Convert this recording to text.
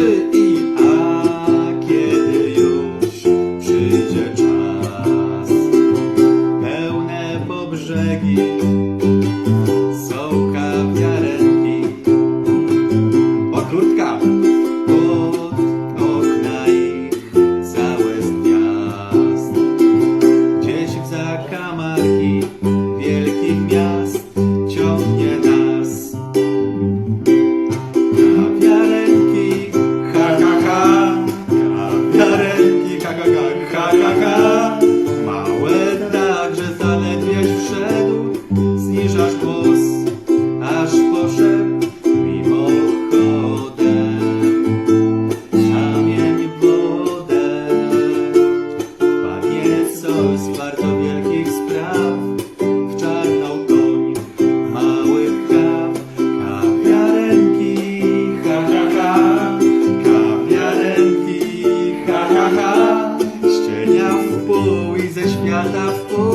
trzy i a kiedy już przyjdzie czas, pełne po brzegi bardzo wielkich spraw, w czarną koń małych kraw. Kawiarenki, ha ha ha, kawiarenki, ha ha ha, z cienia w pół i ze świata w pół.